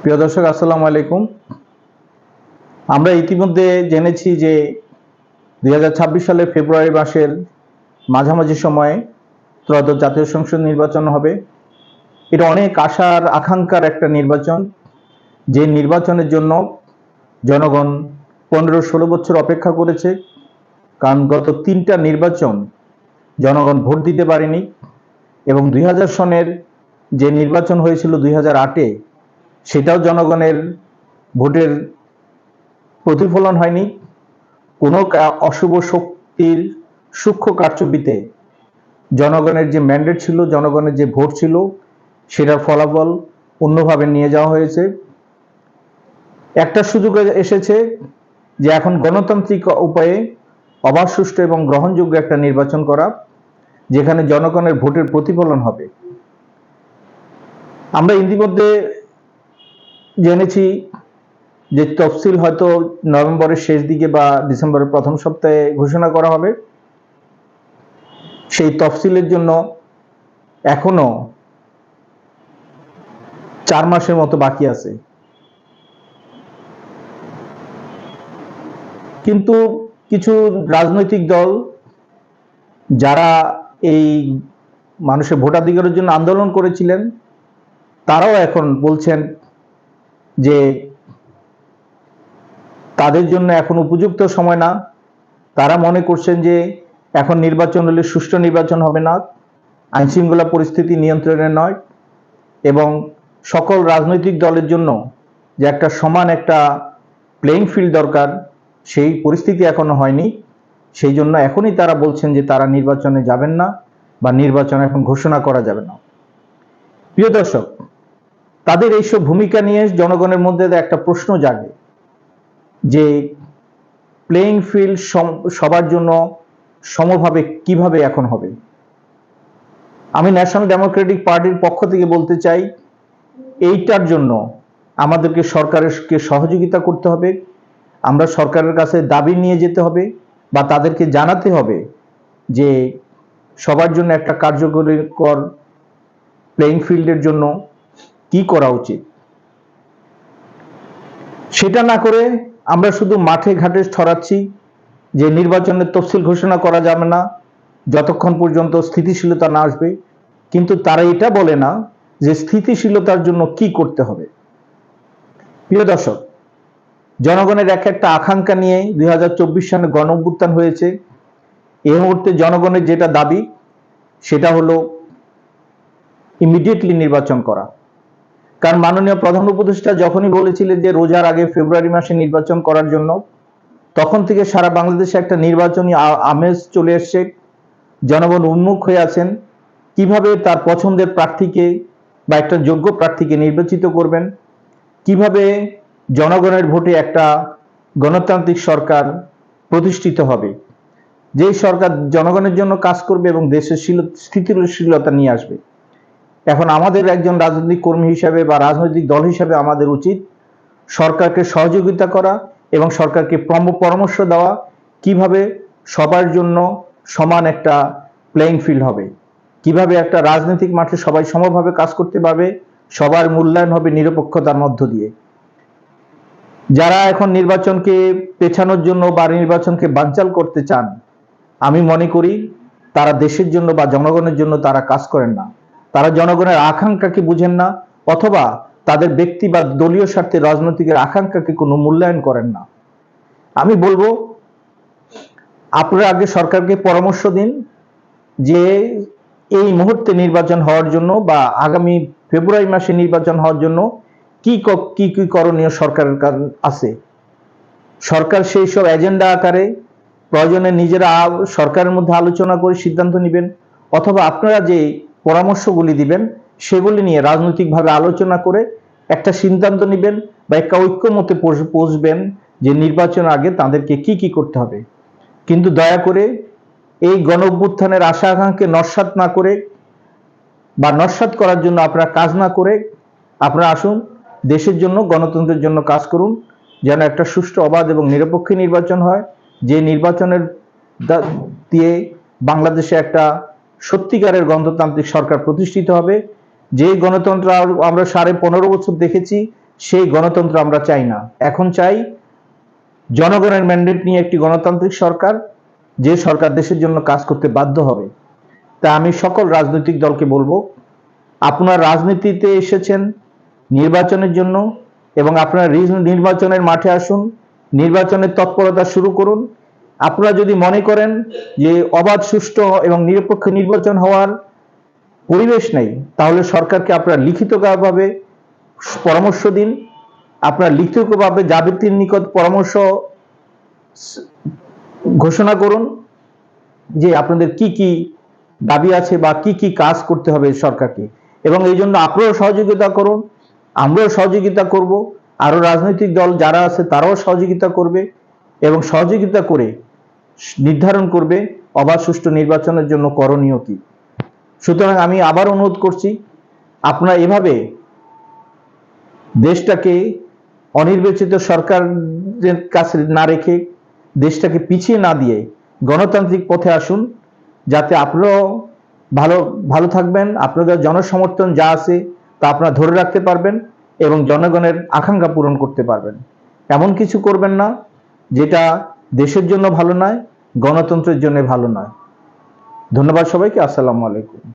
প্রিয় দর্শক, আসসালামু আলাইকুম। আমরা ইতিমধ্যে জেনেছি যে দুই সালের ফেব্রুয়ারি মাসের মাঝামাঝি সময়ে ত্রয়োদশ জাতীয় সংসদ নির্বাচন হবে। এটা অনেক আশার, আকাঙ্ক্ষার একটা নির্বাচন। যে নির্বাচনের জন্য জনগণ পনেরো ষোলো বছর অপেক্ষা করেছে। কারণ গত তিনটা নির্বাচন জনগণ ভোট দিতে পারেনি এবং দুই হাজার সনের যে নির্বাচন হয়েছিল দুই হাজার আটে সেটাও জনগণের ভোটের প্রতিফলন হয়নি। কোনো অশুভ শক্তির সূক্ষ্ম কারচুপিতে জনগণের যে ম্যান্ডেট ছিল, জনগণের যে ভোট ছিল সেটার ফলাফল অন্যভাবে নিয়ে যাওয়া হয়েছে। একটা সুযোগ এসেছে যে এখন গণতান্ত্রিক উপায়ে অবাধ, সুষ্ঠু এবং গ্রহণযোগ্য একটা নির্বাচন করা, যেখানে জনগণের ভোটের প্রতিফলন হবে। আমরা ইতিমধ্যে জেনেছি যে তফসিল হয়তো নভেম্বরের শেষ দিকে বা ডিসেম্বরের প্রথম সপ্তাহে ঘোষণা করা হবে। সেই তফসিলের জন্য এখনও চার মাসের মতো বাকি আছে। কিন্তু কিছু রাজনৈতিক দল যারা এই মানুষের ভোটাধিকারের জন্য আন্দোলন করেছিলেন, তারাও এখন বলছেন যে তাদের জন্য এখন উপযুক্ত সময় না। তারা মনে করছেন যে এখন নির্বাচন হলে সুষ্ঠু নির্বাচন হবে না। আইনশৃঙ্খলা পরিস্থিতি নিয়ন্ত্রণে নয় এবং সকল রাজনৈতিক দলের জন্য যে একটা সমান একটা প্লেইং ফিল্ড দরকার, সেই পরিস্থিতি এখনও হয়নি। সেই জন্য এখনই তারা বলছেন যে তারা নির্বাচনে যাবেন না বা নির্বাচন এখন ঘোষণা করা যাবে না। প্রিয় দর্শক তাদের এইসব ভূমিকা নিয়ে জনগণের মধ্যে একটা প্রশ্ন জাগে যে প্লেইং ফিল্ড সবার জন্য সমভাবে কীভাবে এখন হবে? আমি ন্যাশনাল ডেমোক্রেটিক পার্টির পক্ষ থেকে বলতে চাই, এইটার জন্য আমাদেরকে সরকারকে সহযোগিতা করতে হবে, আমরা সরকারের কাছে দাবি নিয়ে যেতে হবে বা তাদেরকে জানাতে হবে যে সবার জন্য একটা কার্যকরীকর প্লেইং ফিল্ডের জন্য কি করা উচিত? সেটা না করে আমরা শুধু মাঠে ঘাটে ছড়াচ্ছি যে নির্বাচনের তফসিল ঘোষণা করা যাবে না, যতক্ষণ পর্যন্ত স্থিতিশীলতা না আসবে। কিন্তু তারা এটা বলে না যে স্থিতিশীলতার জন্য কি করতে হবে। প্রিয় দর্শক, জনগণের এক একটা আকাঙ্ক্ষা নিয়ে দুই হাজার চব্বিশ সালে গণ হয়েছে। এই মুহূর্তে জনগণের যেটা দাবি, সেটা হলো ইমিডিয়েটলি নির্বাচন করা। কারণ মাননীয় প্রধান উপদেষ্টা যখনই বলেছিলেন যে রোজার আগে ফেব্রুয়ারি মাসে নির্বাচন করার জন্য, তখন থেকে সারা বাংলাদেশে একটা নির্বাচনী আমেজ চলে এসছে। জনগণ উন্মুখ হয়ে আছেন। কীভাবে তার পছন্দের প্রার্থীকে বা একটা যোগ্য প্রার্থীকে নির্বাচিত করবেন? কীভাবে জনগণের ভোটে একটা গণতান্ত্রিক সরকার প্রতিষ্ঠিত হবে? যেই সরকার জনগণের জন্য কাজ করবে এবং দেশের শীল- স্থিতিশীলতা নিয়ে আসবে। এখন আমাদের একজন রাজনৈতিক কর্মী হিসাবে বা রাজনৈতিক দল হিসাবে আমাদের উচিত সরকারকে সহযোগিতা করা এবং সরকারকে পরাম- পরামর্শ দেওয়া কীভাবে সবার জন্য সমান একটা প্লেইং ফিল্ড হবে, কীভাবে একটা রাজনৈতিক মাঠে সবাই সমভাবে কাজ করতে পারবে, সবার মূল্যায়ন হবে নিরপেক্ষতার মধ্য দিয়ে। যারা এখন নির্বাচনকে পেছানোর জন্য বা নির্বাচনকে বানচাল করতে চান, আমি মনে করি তারা দেশের জন্য বা জনগণের জন্য তারা কাজ করেন না। তারা জনগণের আকাঙ্ক্ষাকে বুঝেন না, অথবা তাদের ব্যক্তি বা দলীয় স্বার্থে রাজনৈতিকের আকাঙ্ক্ষাকে কোনো মূল্যায়ন করেন না। আমি বলব, আপনারা আগে সরকারকে পরামর্শ দিন যে এই মুহূর্তে নির্বাচন হওয়ার জন্য বা আগামী ফেব্রুয়ারি মাসে নির্বাচন হওয়ার জন্য কি ক- কি করণীয় সরকারের কার- আছে। সরকার সেই সব এজেন্ডা আকারে প্রয়োজনে নিজেরা সরকারের মধ্যে আলোচনা করে সিদ্ধান্ত নেবেন, অথবা আপনারা যে পরামর্শগুলি দিবেন, সেগুলি নিয়ে রাজনৈতিকভাবে আলোচনা করে একটা সিদ্ধান্ত নেবেন বা একটা ঐক্যমতে পৌঁছ- পৌঁছবেন যে নির্বাচন আগে তাদেরকে কি কি করতে হবে। কিন্তু দয়া করে এই গণ অভ্যুত্থানের আশা আকাঙ্ক্ষাকে নস্বাত না করে বা নস্বাত করার জন্য আপনারা কাজ না করে আপনারা আসুন, দেশের জন্য, গণতন্ত্রের জন্য কাজ করুন, যেন একটা সুষ্ঠু, অবাধ এবং নিরপেক্ষ নির্বাচন হয়। যে নির্বাচনের দিয়ে বাংলাদেশে একটা সত্যিকারের গণতান্ত্রিক সরকার প্রতিষ্ঠিত হবে। যে গণতন্ত্র আমরা সাড়ে পনেরো বছর দেখেছি, সেই গণতন্ত্র আমরা চাই না। এখন চাই জনগণের ম্যান্ডেট নিয়ে একটি গণতান্ত্রিক সরকার, যে সরকার দেশের জন্য কাজ করতে বাধ্য হবে। তা আমি সকল রাজনৈতিক দলকে বলব, আপনার রাজনীতিতে এসেছেন নির্বাচনের জন্য এবং আপনার নির্বাচনের মাঠে আসুন, নির্বাচনের তৎপরতা শুরু করুন। আপনারা যদি মনে করেন যে অবাধ, সুষ্ঠু এবং নিরপেক্ষ নির্বাচন হওয়ার পরিবেশ নেই, তাহলে সরকারকে আপনারা লিখিতভাবে পরামর্শ দিন। আপনারা লিখিতভাবে জাবিতির নিকট পরামর্শ ঘোষণা করুন যে আপনাদের কি কি দাবি আছে বা কি কি কাজ করতে হবে সরকারকে। এবং এই জন্য আপনারাও সহযোগিতা করুন, আমরাও সহযোগিতা করব। আরও রাজনৈতিক দল যারা আছে তারাও সহযোগিতা করবে এবং সহযোগিতা করে নির্ধারণ করবে অবাধ সুষ্ঠু নির্বাচনের জন্য করণীয় কি? সুতরাং আমি আবার অনুরোধ করছি, আপনারা এভাবে দেশটাকে অনির্বাচিত সরকারের কাছে না রেখে দেশটাকে পিছিয়ে না দিয়ে গণতান্ত্রিক পথে আসুন, যাতে আপনারাও ভালো ভালো থাকবেন, আপনাদের জনসমর্থন যা আছে তা আপনারা ধরে রাখতে পারবেন এবং জনগণের আকাঙ্ক্ষা পূরণ করতে পারবেন। এমন কিছু করবেন না, যেটা দেশের জন্য ভালো নয় গণতন্ত্রের জন্য ভালো নয়। ধন্যবাদ সবাইকে আসসালামু আলাইকুম।